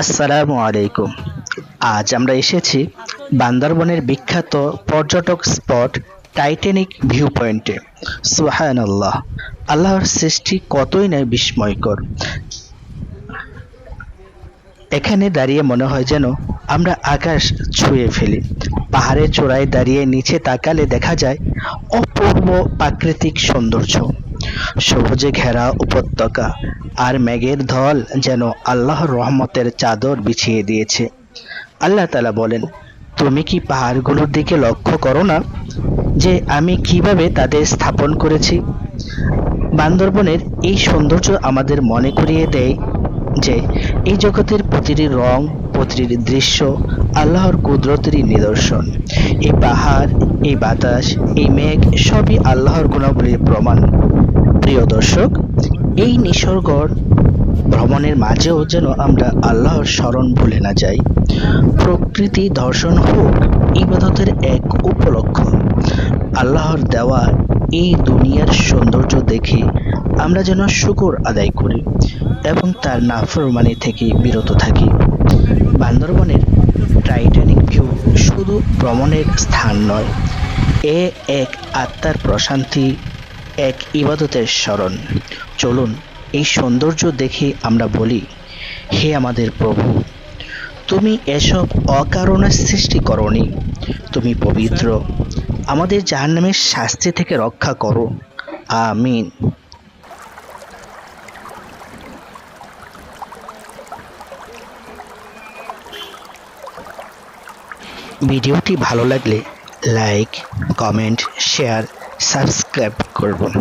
আসসালামু আলাইকুম। আজ আমরা এসেছি বান্দরবনের বিখ্যাত পর্যটক স্পট টাইটানিক ভিউ পয়েন্টে সুহান আল্লাহ আল্লাহর সৃষ্টি কতই নয় বিস্ময়কর। এখানে দাঁড়িয়ে মনে হয় যেন আমরা আকাশ ছুঁয়ে ফেলি। পাহাড়ের চূড়ায় দাঁড়িয়ে নিচে তাকালে দেখা যায় অপূর্ব প্রাকৃতিক সৌন্দর্য। সবুজে ঘেরা উপত্যকা আর মেঘের ধল যেন আল্লাহর রহমতের চাদর বিছিয়ে দিয়েছে। আল্লাহ তালা বলেন, তুমি কি পাহাড়গুলোর দিকে লক্ষ্য করো না যে আমি কীভাবে তাদের স্থাপন করেছি? বান্দরবনের এই সৌন্দর্য আমাদের মনে করিয়ে দেয় যে এই জগতের প্রতিটি রং, প্রতিটি দৃশ্য আল্লাহর কুদরতেরই নিদর্শন। এই পাহাড়, এই বাতাস, এই মেঘ সবই আল্লাহর গুণাবলীর প্রমাণ। প্রিয় দর্শক, এই নিসর্গর ভ্রমণের মাঝেও যেন আমরা আল্লাহর স্মরণ ভুলে না যাই। প্রকৃতি দর্শন হোক, ইবাদতের এক উপলক্ষ। আল্লাহর দেওয়া এই দুনিয়ার সৌন্দর্য দেখে আমরা যেন শুকর আদায় করি এবং তার নাফরমানি থেকে বিরত থাকি। বান্দরবনের টাইটানিক ভিউ শুধু ভ্রমণের স্থান নয়, এ এক আত্মার প্রশান্তি এক ইবাদতের স্মরণ। চলুন, এই সৌন্দর্য দেখে আমরা বলি, হে আমাদের প্রভু, তুমি এসব অকারণে সৃষ্টি করনি। তুমি পবিত্র। আমাদের জাহান্নামের শাস্তি থেকে রক্ষা করো। আমিন। ভিডিওটি ভালো লাগলে লাইক, কমেন্ট, শেয়ার সাবস্ক্রাইব করুন